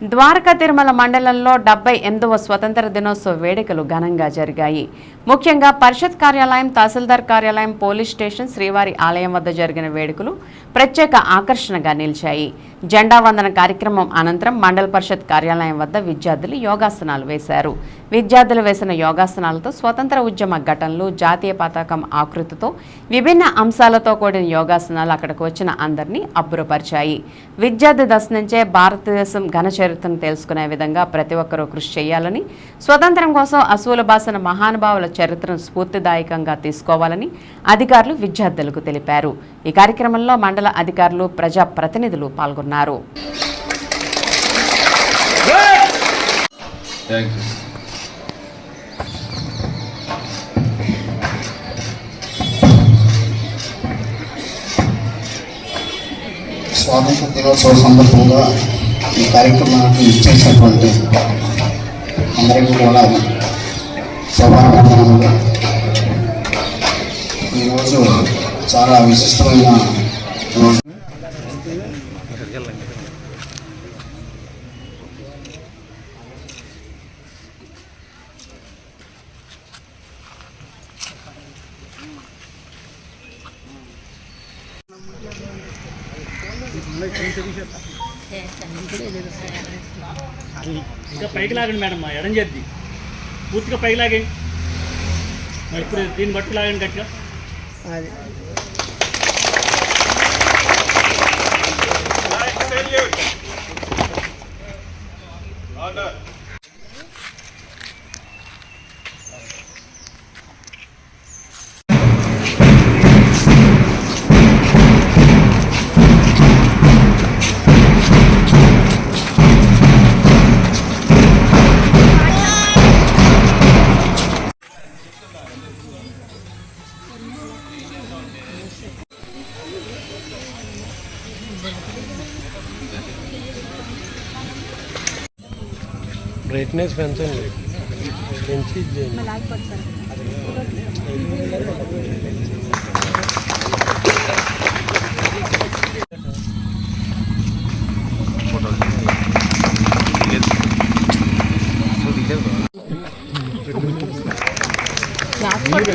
ద్వారకా తిరుమల మండలంలో డెబ్బై ఎనిమిదవ స్వతంత్ర దినోత్సవ వేడుకలు ఘనంగా జరిగాయి. ముఖ్యంగా పరిషత్ కార్యాలయం తహసీల్దార్ కార్యాలయం పోలీస్ స్టేషన్ శ్రీవారి ఆలయం వద్ద జరిగిన వేడుకలు ప్రత్యేక ఆకర్షణగా నిలిచాయి. జెండా వందన కార్యక్రమం అనంతరం మండల పరిషత్ కార్యాలయం వద్ద విద్యార్థులు యోగాసనాలు వేశారు. విద్యార్థులు వేసిన యోగాసనాలతో స్వతంత్ర ఉద్యమ ఘటనలు జాతీయ పతాకం ఆకృతితో విభిన్న అంశాలతో కూడిన యోగాసనాలు అక్కడికి వచ్చిన అందరినీ అబ్బురపరిచాయి. విద్యార్థి దశ నుంచే భారతదేశం ఘన చరిత్రను తెలుసుకునే విధంగా ప్రతి ఒక్కరూ కృషి చేయాలని స్వతంత్రం కోసం అసూలు బాసిన మహానుభావుల చరిత్రను స్ఫూర్తిదాయకంగా తీసుకోవాలని అధికారులు విద్యార్థులకు తెలిపారు. ఈ కార్యక్రమంలో మండల అధికారులు ప్రజా ప్రతినిధులు పాల్గొన్నారు. యూ స్వాతంత్ర దినోత్సవ సందర్భంగా ఈ కార్యక్రమానికి ఇచ్చేసినటువంటి అందరికీ కూడా శుభాకాంక్షలు. ఈరోజు చాలా విశిష్టమైన రోజు. ఇంకా పైకి లాగండి మేడం మా ఎడం చేద్ది. పూర్తిగా పైకి లాగండి ఇప్పుడు దీన్ని బట్టి లాగండి గట్టిగా. బ్రైట్నెస్ పెంచండి పెంచి ఇచ్చేయండి కూడా